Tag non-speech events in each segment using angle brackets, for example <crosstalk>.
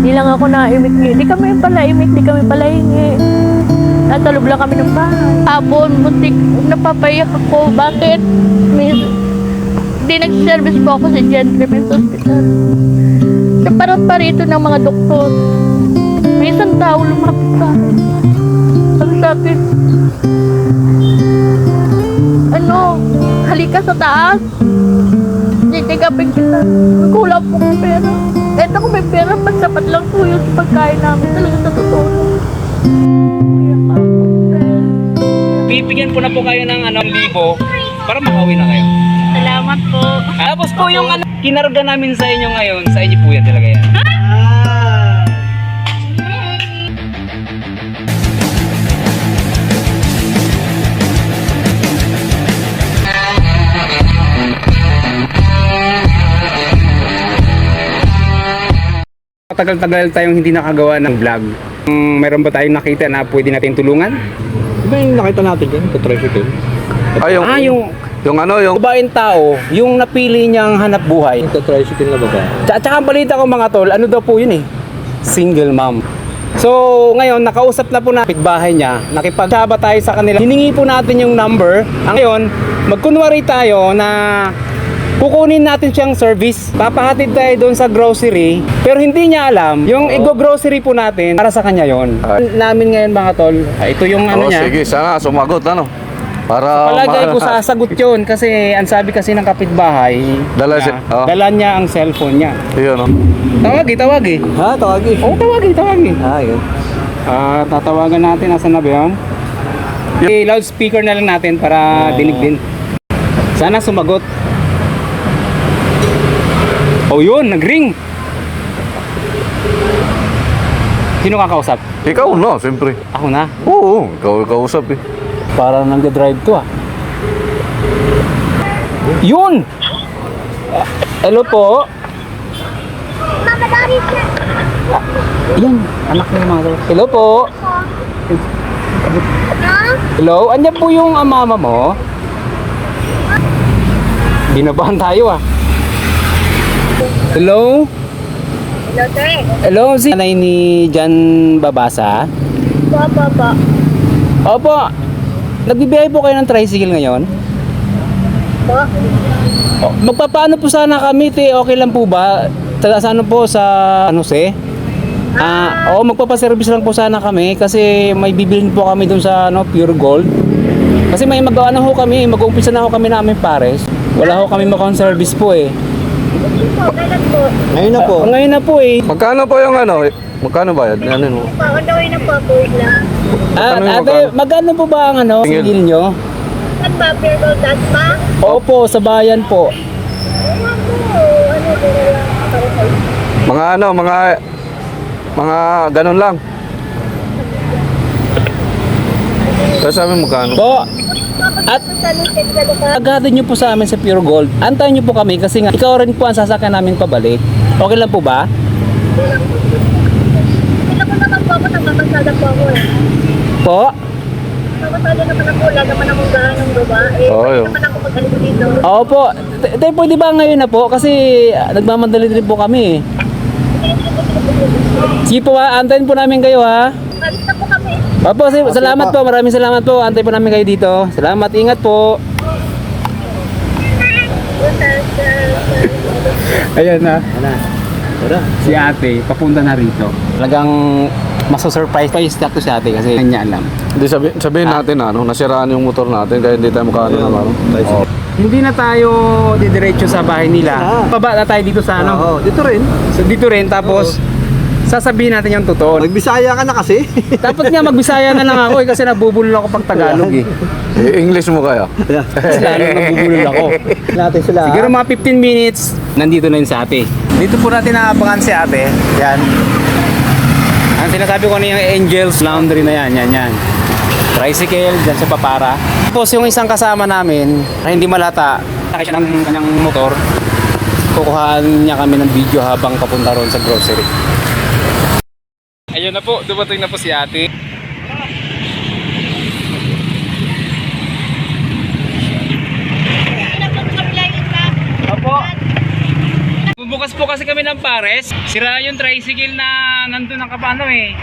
Hindi lang ako naimik. Hindi kami pala imik, hindi kami pala hingi. Nasa loob lang kami ng bahay. Hapon, muntik, napapayak ako. Bakit? May, hindi nag-service po ako sa Gentleman's Hospital. Sa parang parito ng mga doktor. May isang tao lumapit sa akin. Sabi sa akin, ano, halika sa taas. Titigapin kita. Kulang po ng pera. Kahit ako may pera, magsapat lang po yun sa pagkain namin. Talaga sa totoo. Bibigyan ko na po kayo ng ano, libo para makauwi na kayo. Salamat po. Tapos po yung ano, kinarga namin sa inyo ngayon, sa inyo po yan talaga yan. Tagal-tagal tayong hindi nakagawa ng vlog. Mm, meron ba tayong nakita na pwede natin tulungan? Di ba yung nakita natin dyan? Ito tricycle. Ay, yung, Ah, yung yung ano, yung babaeng tao, yung napili niyang hanap buhay. Ito tricycle na baba. At saka ang balita ko mga tol, ano daw po yun eh? Single mom. So, ngayon, nakausap na po na bahay niya, nakipagsaba tayo sa kanila. Hiningi po natin yung number. Ang ngayon, magkunwari tayo na kukunin natin siyang service. Papahatid tayo doon sa grocery. Pero hindi niya alam, yung i-grocery po natin, para sa kanya yon. Ay. Namin ngayon mga tol, ah, ito yung ano oh, niya. sige, sana sumagot, ano? Para Palagay ko <laughs> sasagot yun kasi ang sabi kasi ng kapitbahay, Dala na, si- oh. dala niya ang cellphone niya. Yun, no? Tawag eh, tawag eh. Ha? Tawagi. Oo, tawag eh, tawag eh. Ah, yun. Ah, tatawagan natin, nasa na ba yun? Eh, loudspeaker na lang natin para dinig din. Sana sumagot. Oh yun, nag-ring. Sino kakausap? Ikaw, no, siyempre. Ako na. Oo, ikaw kausap eh. Parang nag-drive to ah. Yun! Ah, hello po. Ah, yan, anak mga tol. Hello po. Hello, andyan po yung ah, mama mo. Binabahan tayo ah. Hello? Hello, sir. Hello, si nanay ni Jan Babasa. Po, po, po. Opo, nagbibiyahe po kayo ng tricycle ngayon? Po. Oh, magpapaano po sana kami, te? Okay lang po ba? Sa, ano po, sa ano se? Ah, oo, magpapaservice lang po sana kami kasi may bibilhin po kami dun sa ano, Pure Gold. Kasi may magawa na ho kami, mag-uumpisa na ho kami namin pares. Wala ho kami makon service po eh. Po, kailan po? Ngayon na po. Ah, ngayon na po eh. Magkano po yung ano? Magkano ba yan? Ano mo? Po, on the way na po, po lang. Ah, Magkano yung ate, magkano po ba ang ano, Tingin. singil nyo? Saan ba? Pure gold dot ba? Opo, sa bayan po. Ano, lang. Sa Mga ano, mga mga ganun lang. Tapos sabi mo magkano? Po, at? Agatid nyo po sa amin sa Pure Gold. Antayin nyo po kami kasi nga ikaw rin po ang sasakyan namin pabalik. Okay lang po ba? Sila ko naman po ako, nagpapasada po ako eh. Po? Nagpapasada naman ako, wala naman akong gahan ng babae. Oo, Pwede yun. naman ako mag-alis dito. Oo po. Te- Te, pwede ba ngayon na po? Kasi ah, nagmamadali rin po kami. Sige po ha, antayin po namin kayo ha. Alis na po. Opo, salamat po. Maraming salamat po. Antayin po namin kayo dito. Salamat, ingat po. <laughs> Ayan na. Si ate, papunta na rito. Talagang maso-surprise pa yung status si ate kasi hindi niya alam. Hindi sabi, sabihin natin ano, nasiraan yung motor natin kaya hindi tayo makaano na. Tricycle. Hindi na tayo didiretso sa bahay nila. Ah. Baba na tayo dito sa ano. Oo, dito rin. So dito rin tapos sasabihin natin yung totoo. Magbisaya ka na kasi. <laughs> Dapat nga magbisaya na lang ako eh kasi nabubulol ako pag Tagalog eh. Eh, English mo kaya? <laughs> Kasi lalo nabubulol ako. Natin sila. Siguro mga 15 minutes, nandito na yun sa ate. Dito po natin naabangan si ate. Yan. Ang sinasabi ko na yung Angels Laundry na yan, yan, yan. Tricycle, dyan sa Papara. Tapos yung isang kasama namin, na hindi malata, sakay siya ng kanyang motor. Kukuhaan niya kami ng video habang papunta ron sa grocery. Ayun na po, dumating na po si ate. Opo. Bubukas po kasi kami ng pares. Sira yung tricycle na nandun ang kapano eh.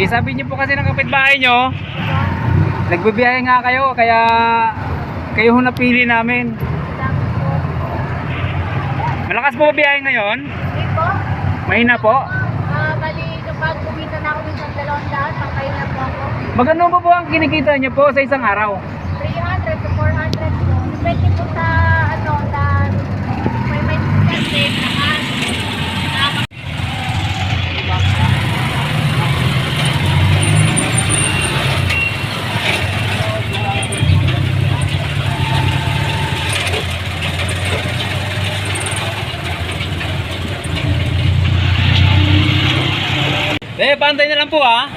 Eh sabi niyo po kasi ng kapitbahay nyo, nagbibiyahe nga kayo kaya kayo ho napili namin. Malakas po ba biyahe ngayon? Hindi po. Mahina po. Ah, bali, kapag kumita na ako minsan dalawang daan, pang kayo na po ako. Magkano ba po ang kinikita niyo po sa isang araw? 300 to 400 po. Depende po sa, ano, sa, may may kasi, naman. Eh, pantay na lang po ah.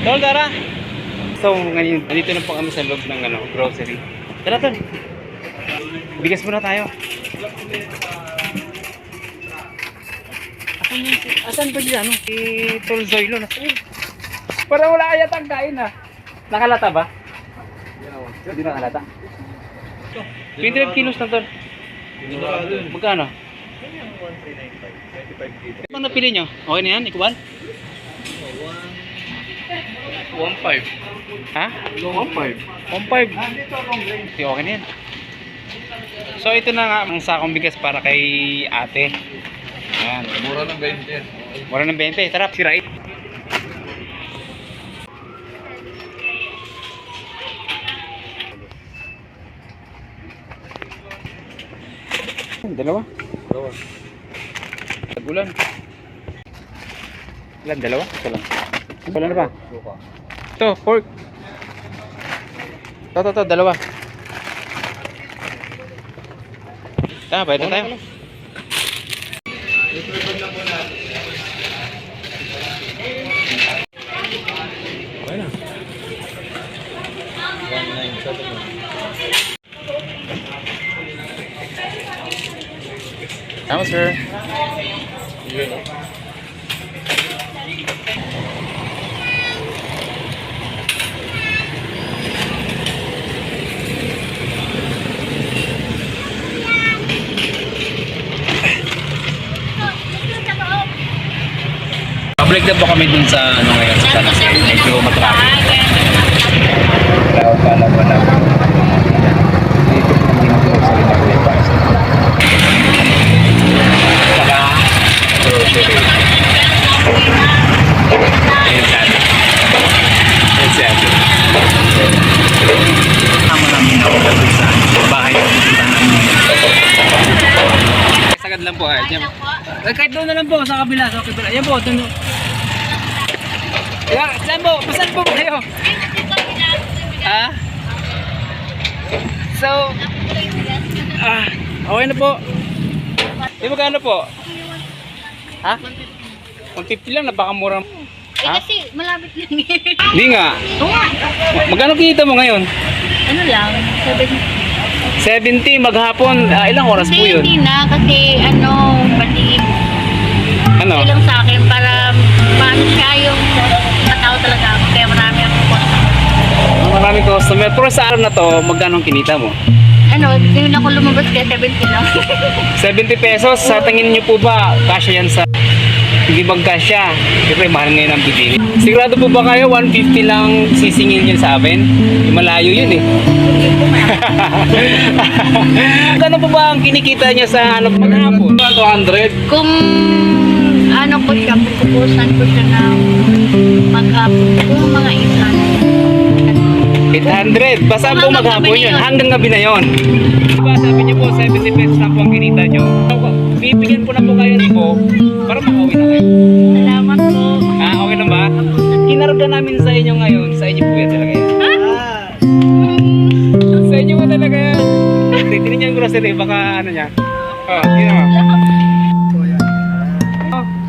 Tol, tara. So, ngayon, nandito na po kami sa loob ng ano, grocery. Tara, tol. Bigas muna tayo. Asan asan ba dyan, ano? Si Tol Zoilo, nasa yun. Parang wala kaya tang kain ah. Nakalata ba? Hindi nakalata. 25 kilos na tol. Magkano? Ano napili nyo? Okay na yan? Ikuban? 1.5 Ha? 1.5 1.5 Hindi, okay na yan So ito na nga ang sakong bigas para kay ate Ayan Mura ng 20. Mura ng 20 Tara, sirait Dalawa? Dalawa. Tagulan. Ilan? Dalawa? Ito lang. Wala na ba? Ito, pork. Ito, ito, ito, dalawa. Bayad na tayo. Okay Tama, sir. Pabalik na po kami dun sa ano ngayon sa San. Medyo matraffic. Kaya pala wala. Kabila, sa kabila. Yan po, doon. Yan, saan po? Saan po kayo? Ha? So, ah, okay na po. Di magkano po? Ha? 150 lang, napakamura. Eh, Ha? kasi malapit lang eh. Hindi nga. Magkano kinita mo ngayon? ano lang, 70. 70 maghapon. Ah, ilang oras po Hindi, yun? hindi na, kasi ano, pati siya yung matao talaga ako. Kaya marami akong customer. Maraming customer. Pero sa araw na to, magkano ang kinita mo? Ano, yun ako lumabas kaya 70 lang. 70 pesos, sa tingin niyo po ba, kasya yan sa hindi magkasya? Siyempre, mahal ngayon ang bibili. Sigurado po ba kayo, 150 lang sisingin yun sa amin? Yung malayo yun eh. <laughs> Gano po ba ang kinikita niya sa ano maghapon? 200. Kung ano ko siya, pupupusan ko siya ng maghapon. Kung mga isan. 800. Basta po Hanggang maghapon na yun. Hanggang gabi na yun. Diba sabi niyo po 70 pesos lang po ang kinita niyo. Bibigyan ko na po kayo po para makauwi na kayo. Salamat po. Ah, okay lang ba? Kinarga namin sa inyo ngayon. Sa inyo po yan talaga yan. Sa inyo po talaga yan. Titignan niyo ang grocery. Baka ano niya. Oh, yun o.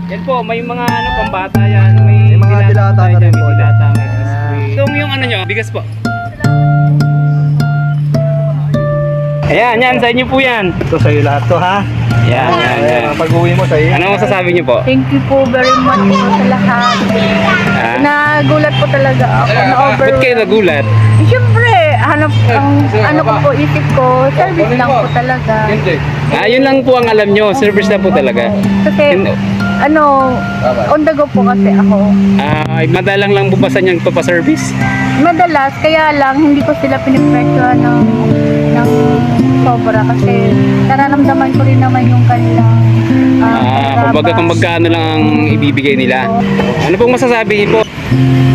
Yan po, may mga ano, pambata yan. May, May mga dilata na rin po. May dilata, may. Itong yung ano nyo, bigas po. Ayan, yan, sa inyo po yan. Ito sa'yo lahat to ha. Yan, yan, yan. Ayan, pag uwi mo sa'yo. Ano masasabi niyo po? Thank you po very much po sa lahat. Ah? Nagulat po talaga ako. Ba't kayo Na-over. nagulat? Siyempre, ano, ang, ano ko po, isip ko, service lang po talaga. Ah, yun lang po ang alam nyo. Service na po talaga. Kasi, Hindi. Ano, on the go po kasi ako. Ah, madalang lang po ba sa niyang papaservice? Madalas, kaya lang, hindi ko sila pinipresyohan ng, ng sobra kasi nararamdaman ko rin naman yung kanilang Ah, kumbaga kung magkano lang ang ibibigay nila. Ano pong masasabi niyo po?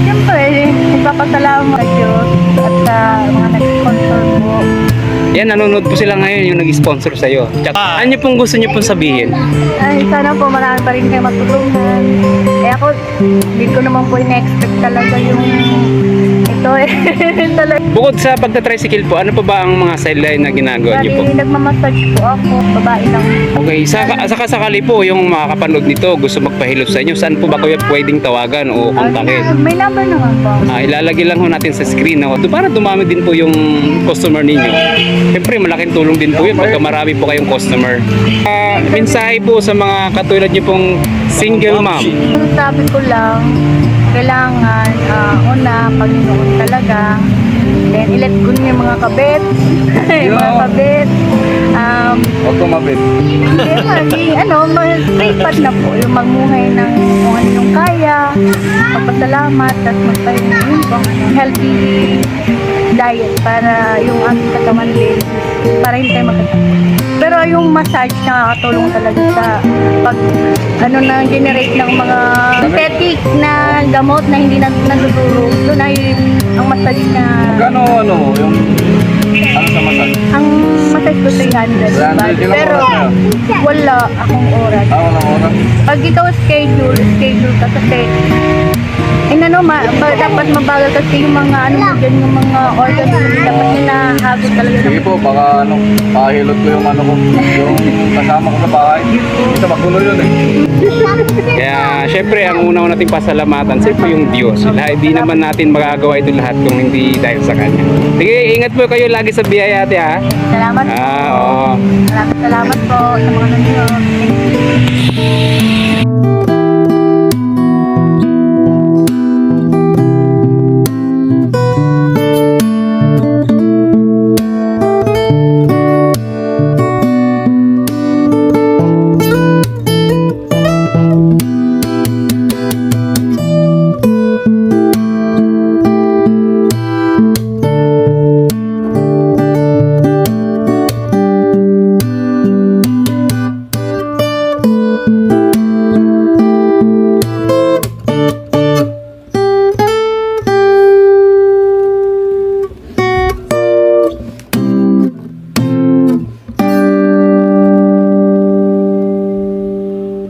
Siyempre, nagpapasalamat sa Diyos at sa mga nag-sponsor po. Yan, nanonood po sila ngayon yung nag-sponsor sa'yo. Tsaka, ano niyo pong gusto niyo pong sabihin? Ay, sana po marami pa rin kayo matulungan. Eh ako, hindi ko naman po in-expect talaga yung ito eh. <laughs> Bukod sa pagta-tricycle po, ano pa ba ang mga sideline na ginagawa niyo po? Bali, nagmamassage po ako, babae lang. Okay, saka, saka sakali po yung makakapanood nito, gusto magpahilot sa inyo, saan po ba kayo pwedeng tawagan o kontakin? Ah, may number naman po. Ah, ilalagay lang ho natin sa screen no? para dumami din po yung customer ninyo. Siyempre, malaking tulong din po yun pagka marami po kayong customer. Ah, mensahe po sa mga katulad niyo pong single mom. Ang sabi ko lang, kailangan, ah, una, Panginoon talaga. Then, ilet ko niyo yung mga kabit. <laughs> yung mga kabit. Um, Huwag kumabit. Hindi, maging ano, mag-tripad na po. Yung magmuhay ng kung ano yung kaya, magpasalamat, at magpahinga yun healthy diet para yung ating katawan din, para hindi tayo magkasakit. Pero yung massage nakakatulong talaga sa pag ano na generate ng mga synthetic na gamot na hindi na nagtuturo. Doon ay ang massage na Gano ano, yung ano sa masal? ang massage ko 300 300 ilang pero oras wala akong oras. Ah, wala oras. Pag ikaw schedule, schedule ka kasi ano, ma, ba, dapat mabagal kasi yung mga ano mo dyan, yung mga din, dapat nilahagod talaga Sige ng po, baka ano, pakahilot ko yung ano ko, yung kasama ko sa bahay. Isa magulo yun eh. Kaya, syempre, ang una nating pasalamatan, siyempre yung Diyos. Lahat, hindi naman natin magagawa ito lahat kung hindi dahil sa Kanya. Sige, ingat po kayo lagi sa biyaya ate ha. Salamat po. Ah, oo. Salamat, salamat po sa mga nanonood.